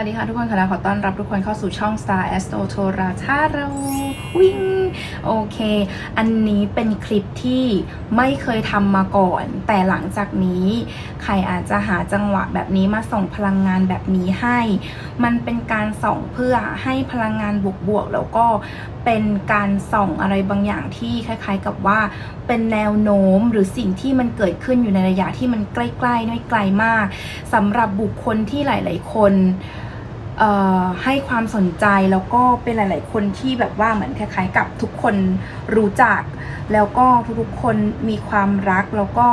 วัสดีค่ะทุกคนค่ะขอต้อนรับทุกคนเข้าสู่ช่อง Star Astro โทราชาเราวิ่งโอเค อันนี้เป็นคลิปที่ไม่เคยทำมาก่อน แต่หลังจากนี้ใครอาจจะหาจังหวะแบบนี้มาส่งพลังงานแบบนี้ให้ มันเป็นการส่องเพื่อให้พลังงานบวกๆแล้วก็เป็นการส่องอะไรบางอย่างที่คล้าย ๆ กับว่าเป็นแนวโน้มหรือสิ่งที่มันเกิดขึ้นอยู่ในระยะที่มันใกล้ๆไม่ไกลมากสำหรับบุคคลที่หลาย ๆ คน ให้ความสนใจแล้วก็เป็นหลาย ๆ คนที่แบบว่าเหมือนคล้าย ๆ กับทุกคนรู้จัก แล้วก็ทุกๆคนมีความรักแล้วก็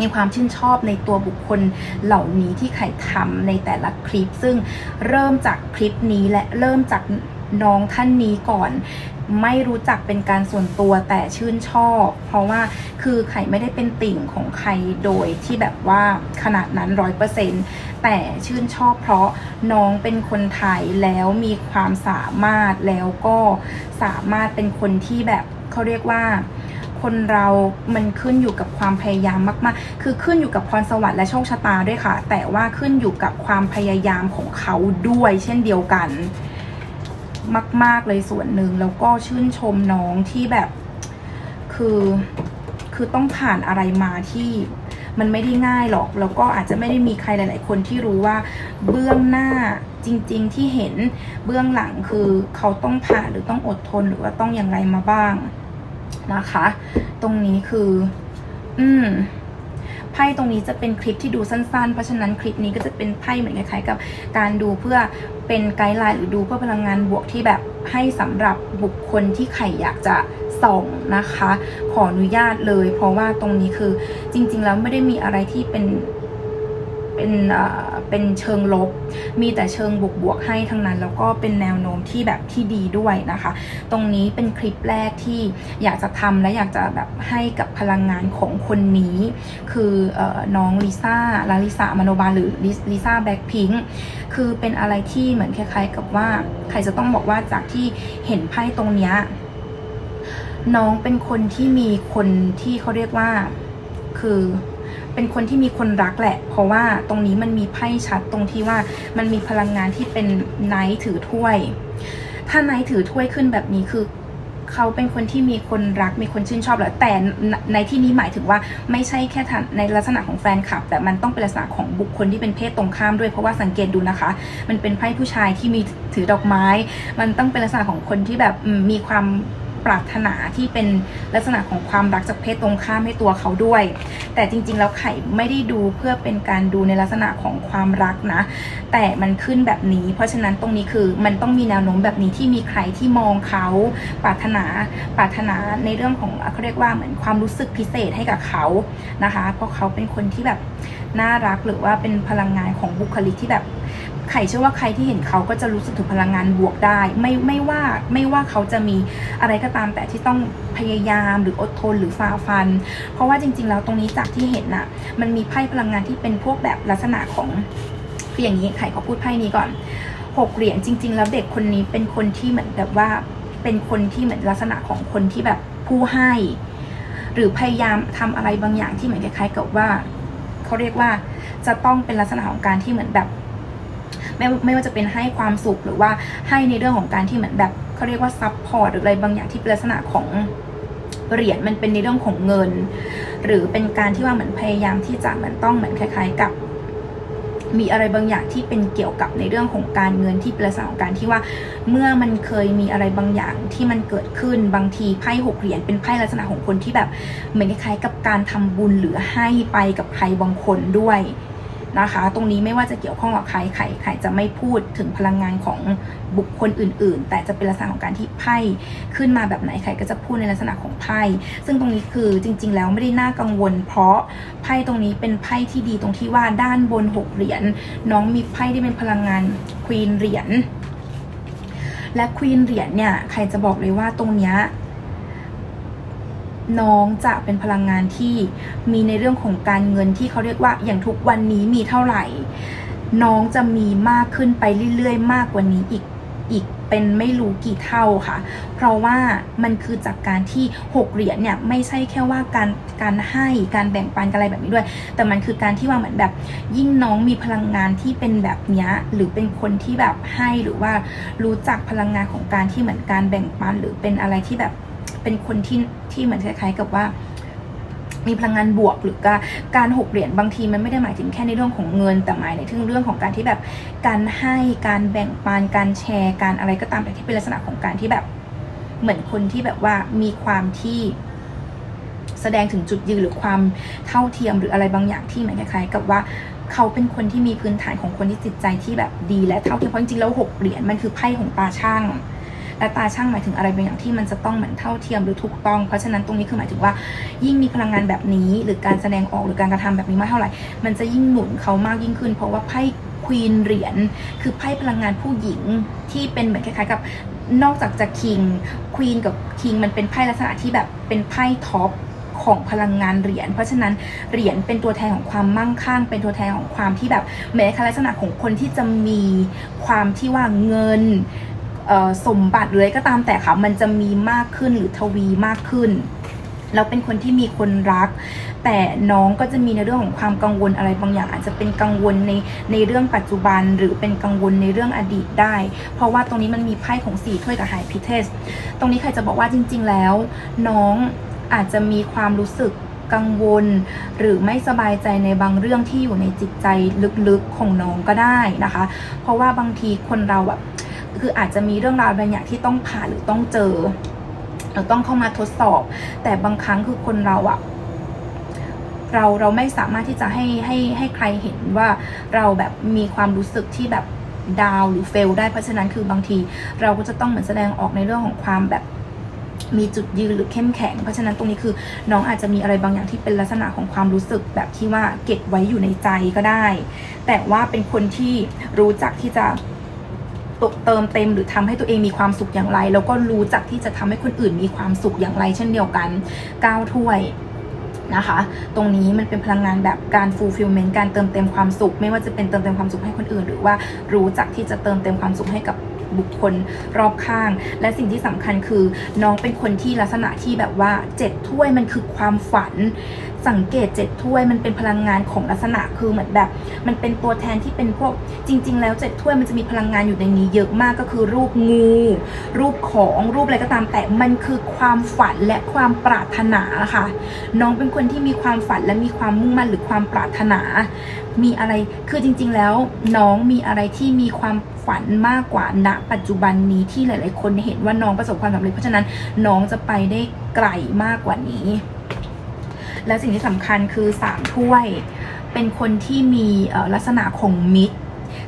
มีความชื่นชอบในตัวบุคคลเหล่านี้ที่ไข่ทำในแต่ละคลิป ซึ่งเริ่มจากคลิปนี้และเริ่มจาก น้องท่านนี้ก่อน ไม่รู้จักเป็นการส่วนตัวแต่ชื่นชอบ เพราะว่าคือไข่ไม่ได้เป็นติ่งของใครโดยที่แบบว่าขนาดนั้นร้อยเปอร์เซ็นต์แต่ชื่นชอบเพราะน้องเป็นคนไทยแล้วมีความสามารถแล้วก็สามารถเป็นคนที่แบบเขาเรียกว่าคนเรามันขึ้นอยู่กับความพยายามมาก ๆ คือขึ้นอยู่กับพรสวรรค์และโชคชะตาด้วยค่ะ แต่ว่าขึ้นอยู่กับความพยายามของเขาด้วยเช่นเดียวกัน มาก ๆ เลยส่วนหนึ่งแล้วก็ชื่นชมน้องที่แบบ คือคือต้องผ่านอะไรมาที่มันไม่ได้ง่ายหรอก แล้วก็อาจจะไม่ได้มีใครหลาย ๆ คนที่รู้ว่าเบื้องหน้าจริง ๆ ที่เห็นเบื้องหลังคือเขาต้องผ่านหรือต้องอดทนหรือว่าต้องอย่างไรมาบ้างนะคะ ตรงนี้คือ อืม ไพ่ตรงนี้จะเป็นคลิปที่ดูสั้นๆ เพราะฉะนั้นคลิปนี้ก็จะเป็นไพ่เหมือนคล้ายๆกับ การดูเพื่อเป็นไกด์ไลน์หรือดูเพื่อพลังงานบวกที่แบบให้สำหรับบุคคลที่ใครอยากจะส่องนะคะ ขออนุญาตเลย เพราะว่าตรงนี้คือจริง ๆ แล้วไม่ได้มีอะไรที่เป็นเป็นอ่า เป็นเชิงลบ มีแต่เชิงบวกบวกๆให้ทั้งนั้น แล้วก็เป็นแนวโน้มที่แบบที่ดีด้วยนะคะ ตรงนี้เป็นคลิปแรกที่อยากจะทำและอยากจะแบบให้กับพลังงานของคนนี้ คือออน้องลิซ่าลาลิซามโนบาลหรือลิซ่าแบ็คพิงค์คือเป็นอะไรที่เหมือนคล้ายๆกับว่า ใครจะต้องบอกว่าจากที่เห็นไพ่ตรงเนี้ยน้องเป็นคนที่มีคนที่เขาเรียกว่าคือ เป็นคนที่มีคนรักแหละ เพราะว่าตรงนี้มันมีไพ่ชัดตรงที่ว่ามันมีพลังงานที่เป็นไนท์ถือถ้วย ถ้าไนท์ถือถ้วยขึ้นแบบนี้คือเขาเป็นคนที่มีคนรักมีคนชื่นชอบแหละแต่ในที่นี้หมายถึงว่าไม่ใช่แค่ในลักษณะของแฟนคลับ แต่มันต้องเป็นลักษณะของบุคคลที่เป็นเพศตรงข้ามด้วยเพราะว่าสังเกตดูนะคะ มันเป็นไพ่ผู้ชายที่มีถือดอกไม้ มันต้องเป็นลักษณะของคนที่แบบมมีความ ปรารถนาที่เป็นลักษณะของความรักจากเพศตรงข้ามให้ตัวเขาด้วย แต่จริงๆ แล้วไข่ไม่ได้ดูเพื่อเป็นการดูในลักษณะของความรักนะ แต่มันขึ้นแบบนี้ เพราะฉะนั้นตรงนี้คือมันต้องมีแนวโน้มแบบนี้ที่มีใครที่มองเขาปรารถนาปรารถนาในเรื่องของเขาเรียกว่าเหมือนความรู้สึกพิเศษให้กับเขานะคะ เพราะเขาเป็นคนที่แบบน่ารักหรือว่าเป็นพลังงานของบุคลิกที่แบบ ไข่เชื่อว่าใครที่เห็นเขาก็จะรู้สึกถึงพลังงานบวกได้ ไม่ไม่ว่าไม่ว่าเขาจะมีอะไรก็ตามแต่ที่ต้องพยายามหรืออดทนหรือฝ่าฟัน เพราะว่าจริง ๆ แล้วตรงนี้จากที่เห็นน่ะ มันมีไพ่พลังงานที่เป็นพวกแบบลักษณะของคืออย่างนี้ไข่ขอพูดไพ่นี้ก่อนหกเหรียญจริง ๆ แล้วเด็กคนนี้เป็นคนที่เหมือนแบบว่าเป็นคนที่เหมือนลักษณะของคนที่แบบผู้ให้ หรือพยายามทำอะไรบางอย่างที่เหมือนคล้ายๆกับว่าเขาเรียกว่าจะต้องเป็นลักษณะของการที่เหมือนแบบ ไม่ไม่ว่าจะเป็นให้ความสุขหรือว่าให้ในเรื่องของการที่เหมือนแบบเขาเรียกว่าซัพพอร์ตหรืออะไรบางอย่างที่เป็นลักษณะของเหรียญมันเป็นในเรื่องของเงิน หรือเป็นการที่ว่าเหมือนพยายามที่จะเหมือนต้องเหมือนคล้าย ๆ กับมีอะไรบางอย่างที่เป็นเกี่ยวกับในเรื่องของการเงินที่เป็นลักษณะของการที่ว่า เมื่อมันเคยมีอะไรบางอย่างที่มันเกิดขึ้นบางทีไพ่หกเหรียญเป็นไพ่ลักษณะของคนที่แบบเหมือนคล้ายๆกับการทำบุญหรือให้ไปกับใครบางคนด้วย นะคะ ตรงนี้ไม่ว่าจะเกี่ยวข้องกับใครใครใครจะไม่พูดถึงพลังงานของบุคคลอื่น ๆ แต่จะเป็นลักษณะของการที่ไพ่ขึ้นมาแบบไหนใครก็จะพูดในลักษณะของไพ่ซึ่งตรงนี้คือจริง ๆ แล้วไม่ได้น่ากังวล เพราะไพ่ตรงนี้เป็นไพ่ที่ดีตรงที่ว่าด้านบนหกเหรียญน้องมีไพ่ที่เป็นพลังงานควีนเหรียญและควีนเหรียญเนี่ยใครจะบอกเลยว่าตรงเนี้ย น้องจะเป็นพลังงานที่มีในเรื่องของการเงินที่เขาเรียกว่าอย่างทุกวันนี้มีเท่าไหร่ น้องจะมีมากขึ้นไปเรื่อยๆ มากกว่านี้อีกอีกเป็นไม่รู้กี่เท่าค่ะ เพราะว่ามันคือจากการที่หกเหรียญเนี่ยไม่ใช่แค่ว่าการการให้การแบ่งปันกันอะไรแบบนี้ด้วย แต่มันคือการที่ว่าเหมือนแบบ ยิ่งน้องมีพลังงานที่เป็นแบบเนี้ยหรือเป็นคนที่แบบให้หรือว่ารู้จักพลังงานของการที่เหมือนการแบ่งปันหรือเป็นอะไรที่แบบ เป็นคนที่ที่เหมือนคล้ายๆกับว่ามีพลังงานบวกหรือการการหกเหรียญบางทีมันไม่ได้หมายถึงแค่ในเรื่องของเงินแต่หมายในถึงเรื่องของการที่แบบการให้การแบ่งปันการแชร์การอะไรก็ตามแต่ที่เป็นลักษณะของการที่แบบเหมือนคนที่แบบว่ามีความที่แสดงถึงจุดยืนหรือความเท่าเทียมหรืออะไรบางอย่างที่เหมือนคล้ายๆกับว่าเขาเป็นคนที่มีพื้นฐานของคนที่จิตใจที่แบบดีและเท่าเทียมเพราะจริงๆแล้วหกเหรียญมันคือไพ่ของตาช่าง และตาช่างหมายถึงอะไรบางอย่างที่มันจะต้องเหมือนเท่าเทียมหรือถูกต้อง เพราะฉะนั้นตรงนี้คือหมายถึงว่ายิ่งมีพลังงานแบบนี้ หรือการแสดงออกหรือการกระทำแบบนี้มากเท่าไหร่ มันจะยิ่งหนุนเขามากยิ่งขึ้น เพราะว่าไพ่ควีนเหรียญคือไพ่พลังงานผู้หญิงที่เป็นเหมือนคล้ายๆกับนอกจากจะคิงควีนกับคิงมันเป็นไพ่ลักษณะที่แบบเป็นไพ่ท็อปของพลังงานเหรียญ เพราะฉะนั้นเหรียญเป็นตัวแทนของความมั่งคั่ง เป็นตัวแทนของความที่แบบแม้ลักษณะของคนที่จะมีความที่ว่าเงิน สมบัติหรืออะไรก็ตามแต่ค่ะมันจะมีมากขึ้นหรือทวีมากขึ้นแล้วเป็นคนที่มีคนรัก แต่น้องก็จะมีในเรื่องของความกังวลอะไรบางอย่าง อาจจะเป็นกังวลในในเรื่องปัจจุบัน หรือเป็นกังวลในเรื่องอดีตได้ เพราะว่าตรงนี้มันมีไพ่ของสี่ถ้วยกับไฮพิเทสตรงนี้ใครจะบอกว่าจริง ๆ แล้ว น้องอาจจะมีความรู้สึกกังวล หรือไม่สบายใจในบางเรื่องที่อยู่ในจิตใจลึกๆของน้องก็ได้นะคะ เพราะว่าบางทีคนเราแบบ คืออาจจะมีเรื่องราวบางอย่างที่ต้องผ่านหรือต้องเจอเราต้องเข้ามาทดสอบ แต่บางครั้งคือคนเราอะเราเราไม่สามารถที่จะให้ให้ให้ใครเห็นว่าเราแบบมีความรู้สึกที่แบบดาวหรือเฟลได้เพราะฉะนั้นคือบางทีเราก็จะต้องเหมือนแสดงออกในเรื่องของความแบบมีจุดยืนหรือเข้มแข็ง เพราะฉะนั้นตรงนี้คือน้องอาจจะมีอะไรบางอย่างที่เป็นลักษณะของความรู้สึกแบบที่ว่าเก็บไว้อยู่ในใจก็ได้ แต่ว่าเป็นคนที่รู้จักที่จะ เติมเต็ม หรือทำให้ตัวเองมีความสุขอย่างไร แล้วก็รู้จักที่จะทำให้คนอื่นมีความสุขอย่างไร เช่นเดียวกันก้าวถ้วยนะคะ ตรงนี้มันเป็นพลังงานแบบการ fulfillment การเติมเต็มความสุข ไม่ว่าจะเป็นเติมเต็มความสุขให้คนอื่น หรือว่ารู้จักที่จะเติมเต็มความสุขให้กับ บุคคลรอบข้าง และสิ่งที่สำคัญคือน้องเป็นคนที่ลักษณะที่แบบว่าเจ็ดถ้วยมันคือความฝัน สังเกตเจ็ดถ้วยมันเป็นพลังงานของลักษณะคือเหมือนแบบ มันเป็นตัวแทนที่เป็นพวกจริง ๆ แล้วเจ็ดถ้วยมันจะมีพลังงานอยู่ในนี้เยอะมากก็คือรูปงู รูปของรูปอะไรก็ตามแต่มันคือความฝันและความปรารถนาค่ะ น้องเป็นคนที่มีความฝันและมีความมุ่งมั่นหรือความปรารถนา มีอะไรคือจริง ๆ แล้วน้องมีอะไรที่มีความ ฝันมากกว่าณปัจจุบันนี้ที่หลาย ๆ คนเห็นว่าน้องประสบความสำเร็จเพราะฉะนั้นน้องจะไปได้ไกลมากกว่านี้ และสิ่งที่สำคัญคือสามถ้วย เป็นคนที่มีลักษณะของมิตร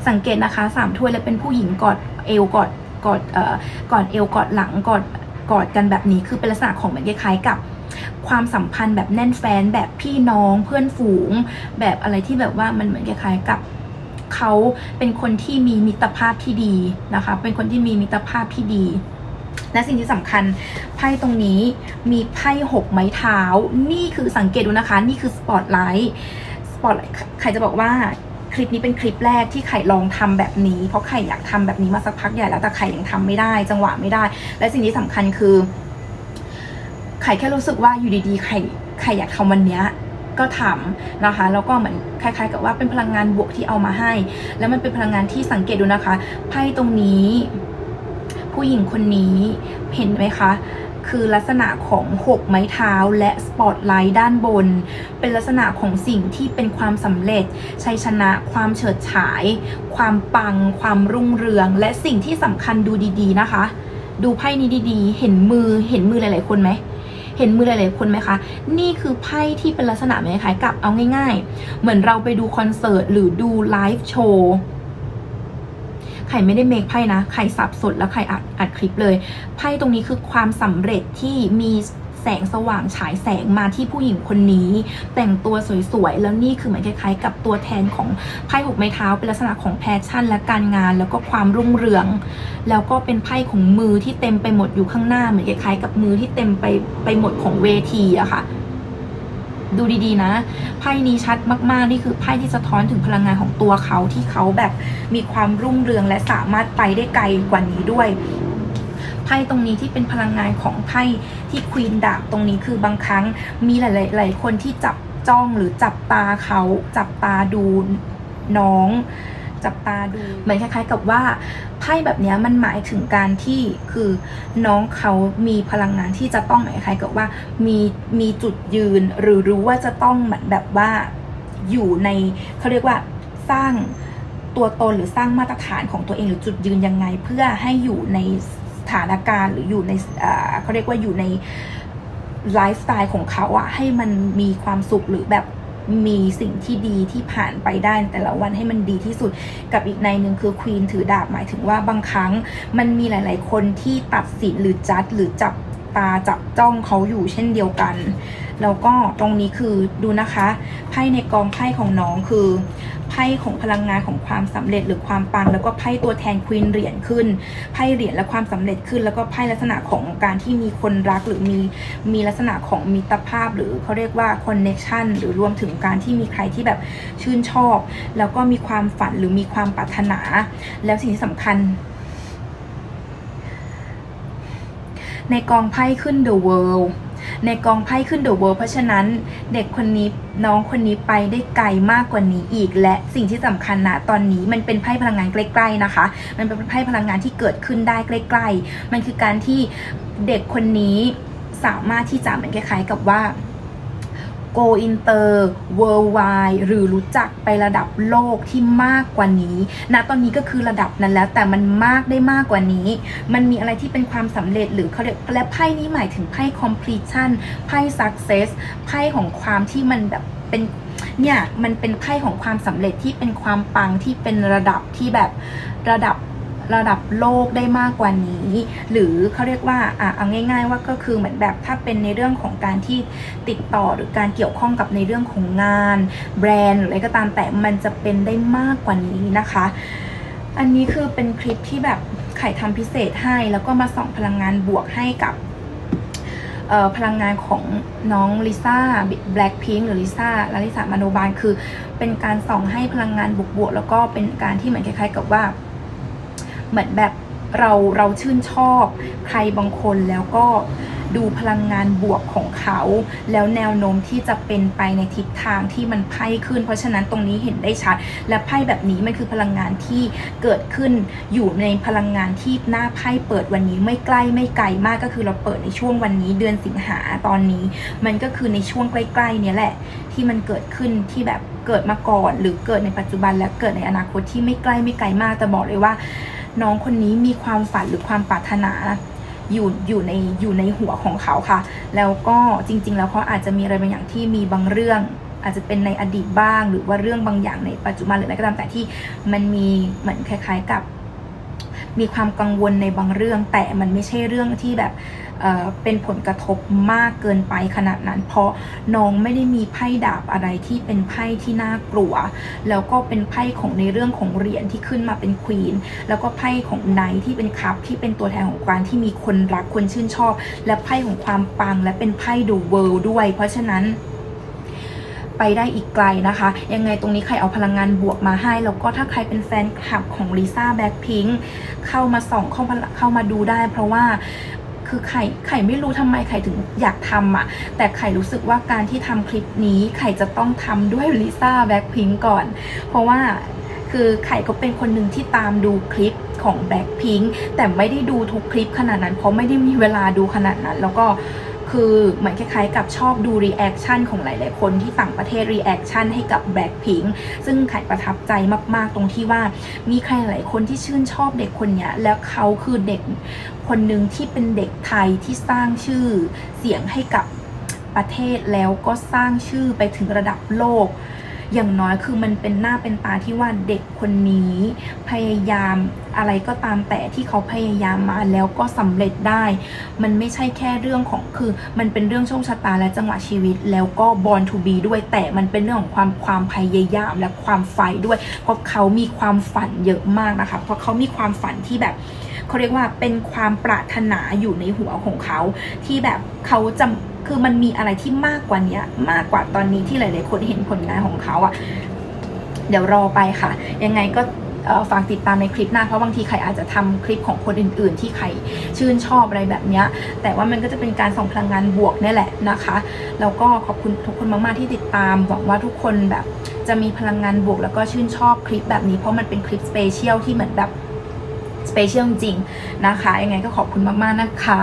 สังเกตนะคะสามถ้วยแล้วเป็นผู้หญิงกอดเอวกอดกอดเอ่อกอดเอวกอดหลังกอดกอดกันแบบนี้คือเป็นลักษณะของเหมือนคล้ายๆกับความสัมพันธ์แบบแน่นแฟนแบบพี่น้องเพื่อนฝูง แบบอะไรที่แบบว่ามันเหมือนคล้ายๆกับ เขาเป็นคนที่มีมิตรภาพที่ดีนะคะ เป็นคนที่มีมิตรภาพที่ดี และสิ่งที่สำคัญไพ่ตรงนี้มีไพ่หกไม้เท้า นี่คือสังเกตดูนะคะ นี่คือสปอตไลท์สปอตใครจะบอกว่าคลิปนี้เป็นคลิปแรกที่ไข่ลองทำแบบนี้ เพราะไข่อยากทำแบบนี้มาสักพักใหญ่แล้วแต่ไข่ยังทำไม่ได้ จังหวะไม่ได้ และสิ่งที่สำคัญคือ ไข่แค่รู้สึกว่าอยู่ดีๆไข่ไข่อยากทำวันเนี้ย ก็ทำนะคะแล้วก็เหมือนคล้าย ๆ กับว่าเป็นพลังงานบวกที่เอามาให้ แล้วมันเป็นพลังงานที่สังเกตดูนะคะไพ่ตรงนี้ ผู้หญิงคนนี้เห็นไหมคะคือลักษณะของหกไม้เท้าและสปอตไลท์ด้านบน เป็นลักษณะของสิ่งที่เป็นความสำเร็จ ชัยชนะ ความเฉิดฉาย ความปัง ความรุ่งเรือง และสิ่งที่สำคัญดูดีๆนะคะ ดูไพ่นี้ดีๆ เห็นมือเห็นมือหลายๆคนไหม เห็นมือหลายๆคนไหมคะ นี่คือไพ่ที่เป็นลักษณะไหมคล้ายกับเอาง่ายๆ เหมือนเราไปดูคอนเสิร์ตหรือดูไลฟ์โชว์ไข่ไม่ได้เมคไพ่นะ ไข่สับสดแล้วไข่อัดอัดคลิปเลย ไพ่ตรงนี้คือความสำเร็จที่มี แสงสว่างฉายแสงมาที่ผู้หญิงคนนี้ แต่งตัวสวยๆ แล้วนี่คือเหมือนคล้ายๆ กับตัวแทนของไพ่หกไม้เท้าเป็นลักษณะของแพชชั่น และการงาน แล้วก็ความรุ่งเรือง แล้วก็เป็นไพ่ของมือที่เต็มไปหมดอยู่ข้างหน้าเหมือนคล้ายๆ กับมือที่เต็มไปไปหมดของเวทีอะค่ะดูดีๆนะไพ่นี้ชัดมากๆ นี่คือไพ่ที่สะท้อนถึงพลังงานของตัวเขาที่เขาแบบมีความรุ่งเรืองและสามารถไปได้ไกลกว่านี้ด้วย ไพ่ตรงนี้ที่เป็นพลังงานของไพ่ที่ควีนดาบตรงนี้คือบางครั้งมีหลายๆคนที่จับจ้องหรือจับตาเขาจับตาดูน้อง จับตาดูเหมือนคล้าย ๆ กับว่าไพ่แบบนี้มันหมายถึงการที่คือน้องเขามีพลังงานที่จะต้องหมายคล้ายกับว่ามีมีจุดยืนหรือรู้ว่าจะต้องเหมือนแบบว่าอยู่ในเขาเรียกว่าสร้างตัวตนหรือสร้างมาตรฐานของตัวเองหรือจุดยืนยังไง เพื่อให้อยู่ใน สถานการณ์หรืออยู่ในเขาเรียกว่าอยู่ในไลฟ์สไตล์ของเขาอะให้มันมีความสุขหรือแบบมีสิ่งที่ดีที่ผ่านไปได้แต่ละวันให้มันดีที่สุดกับอีกในหนึ่งคือควีนถือดาบหมายถึงว่าบางครั้งมันมีหลาย ๆ คนที่ตัดสินหรือจัดหรือจับ ตาจับจ้องเขาอยู่เช่นเดียวกัน แล้วก็ตรงนี้คือดูนะคะไพ่ในกองไพ่ของน้องคือไพ่ของพลังงานของความสำเร็จหรือความปัง แล้วก็ไพ่ตัวแทนควีนเหรียญขึ้นไพ่เหรียญและความสำเร็จขึ้น แล้วก็ไพ่ลักษณะของการที่มีคนรักหรือมีมีลักษณะของมิตรภาพ หรือเขาเรียกว่าคอนเน็ชันหรือรวมถึงการที่มีใครที่แบบชื่นชอบ แล้วก็มีความฝันหรือมีความปรารถนา แล้วสิ่งที่สำคัญ ในกองไพ่ขึ้น The World ในกองไพ่ขึ้น The World เพราะฉะนั้นเด็กคนนี้น้องคนนี้ไปได้ไกลมากกว่านี้อีก และสิ่งที่สำคัญนะตอนนี้มันเป็นไพ่พลังงานใกล้ๆนะคะ มันเป็นไพ่พลังงานที่เกิดขึ้นได้ใกล้ ๆ มันคือการที่เด็กคนนี้สามารถที่จะเหมือนคล้ายๆกับว่า go inter worldwide หรือรู้จักไประดับโลกที่มากกว่านี้ณตอนนี้ก็คือระดับนั้นแล้วแต่มันมากได้มากกว่านี้ มันมีอะไรที่เป็นความสำเร็จหรือเขาเรียกและไพ่นี้หมายถึงไพ่ completion ไพ่ success ไพ่ของความที่มันแบบเป็นเนี่ยมันเป็นไพ่ของความสำเร็จที่เป็นความปังที่เป็นระดับที่แบบระดับ ระดับโลกได้มากกว่านี้ หรือเขาเรียกว่าอะเอาง่าย ๆ ว่าก็คือเหมือนแบบถ้าเป็นในเรื่องของการที่ติดต่อหรือการเกี่ยวข้องกับในเรื่องของงาน แบรนด์หรืออะไรก็ตามแต่มันจะเป็นได้มากกว่านี้นะคะ อันนี้คือเป็นคลิปที่แบบไข่ทำพิเศษให้ แล้วก็มาส่องพลังงานบวกให้กับพลังงานของน้องลิซ่าแบล็คพิงหรือลิซ่าลาลิสามโนบาลคือเป็นการส่องให้พลังงานบวกๆแล้วก็เป็นการที่เหมือนคล้ายๆกับว่า เหมือนแบบเราเราชื่นชอบใครบางคนแล้วก็ดูพลังงานบวกของเขา แล้วแนวโน้มที่จะเป็นไปในทิศทางที่มันไพ่ขึ้น เพราะฉะนั้นตรงนี้เห็นได้ชัด และไพ่แบบนี้มันคือพลังงานที่เกิดขึ้นอยู่ในพลังงานที่หน้าไพ่เปิดวันนี้ไม่ใกล้ไม่ไกลมากก็คือเราเปิดในช่วงวันนี้เดือนสิงหาตอนนี้ มันก็คือในช่วงใกล้ๆเนี่ยแหละ ที่มันเกิดขึ้นที่แบบเกิดมาก่อน หรือเกิดในปัจจุบันและเกิดในอนาคตที่ไม่ใกล้ไม่ไกลมากแต่บอกเลยว่า น้องคนนี้มีความฝันหรือความปรารถนาอยู่อยู่ในอยู่ในหัวของเขาค่ะ แล้วก็จริง ๆ แล้วเขาอาจจะมีอะไรบางอย่างที่มีบางเรื่อง อาจจะเป็นในอดีตบ้าง หรือว่าเรื่องบางอย่างในปัจจุบันหรืออะไรก็ตามแต่ที่มันมีเหมือนคล้าย ๆกับ มีความกังวลในบางเรื่อง แต่มันไม่ใช่เรื่องที่แบบ เป็นผลกระทบมากเกินไปขนาดนั้น เพราะน้องไม่ได้มีไพ่ดาบอะไรที่เป็นไพ่ที่น่ากลัว แล้วก็เป็นไพ่ของในเรื่องของเหรียญที่ขึ้นมาเป็นควีนแล้วก็ไพ่ของไนท์ที่เป็นคัพที่เป็นตัวแทนของการที่มีคนรักคนชื่นชอบ และไพ่ของความปังและเป็นไพ่ดูเวิลด์ด้วย เพราะฉะนั้นไปได้อีกไกลนะคะ ยังไงตรงนี้ใครเอาพลังงานบวกมาให้ แล้วก็ถ้าใครเป็นแฟนคลับของลิซ่าแบ็คพิงเข้ามาส่องเข้ามาเข้ามาดูได้ เพราะว่า คือไข่ไข่ไม่รู้ทำไมไข่ถึงอยากทำอะ แต่ไข่รู้สึกว่าการที่ทำคลิปนี้ไข่จะต้องทำด้วยลิซ่าแบ็คพิงก่อน เพราะว่าคือไข่ก็เป็นคนหนึ่งที่ตามดูคลิปของแบ็คพิงแต่ไม่ได้ดูทุกคลิปขนาดนั้นเพราะไม่ได้มีเวลาดูขนาดนั้น แล้วก็คือเหมือนคล้ายๆกับชอบดูรีแอคชั่นของหลายๆคนที่ต่างประเทศรีแอคชั่นให้กับแบล็คพิงซึ่งไข่ประทับใจมากๆตรงที่ว่ามีใครหลายคนที่ชื่นชอบเด็กคนนี้แล้วเขาคือเด็ก คนหนึ่งที่เป็นเด็กไทยที่สร้างชื่อเสียงให้กับประเทศแล้วก็สร้างชื่อไปถึงระดับโลก อย่างน้อยคือมันเป็นหน้าเป็นตาที่ว่าเด็กคนนี้ พยายามอะไรก็ตามแต่ที่เขาพยายามมาแล้วก็สำเร็จได้ มันไม่ใช่แค่เรื่องของคือ มันเป็นเรื่องโชคชะตาและจังหวะชีวิต แล้วก็ born to be ด้วยแต่มันเป็นเรื่องของความความพยายามและความใฝ่ด้วย เพราะเขามีความฝันเยอะมากนะคะเพราะเขามีความฝันที่แบบ เขาเรียกว่าเป็นความปรารถนาอยู่ในหัวของเขา ที่แบบเขาจะคือมันมีอะไรที่มากกว่านี้มากกว่าตอนนี้ที่หลาย ๆ คนเห็นผลงานของเขาอะเดี๋ยวรอไปค่ะ ยังไงก็เอ่อฝากติดตามในคลิปหน้าเพราะบางทีใครอาจจะทำคลิปของคนอื่น ๆ ที่ใครชื่นชอบอะไรแบบนี้แต่ว่ามันก็จะเป็นการส่งพลังงานบวกนี่แหละนะคะแล้วก็ขอบคุณทุกคนมากๆที่ติดตามหวังว่าทุกคนแบบจะมีพลังงานบวก แล้วก็ชื่นชอบคลิปแบบนี้เพราะมันเป็นคลิปสเปเชียลที่เหมือนแบบ สเปเชียลจริงนะคะ ยังไงก็ขอบคุณมาก ๆ นะคะ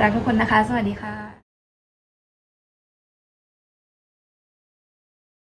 รักทุกคนนะคะ สวัสดีค่ะ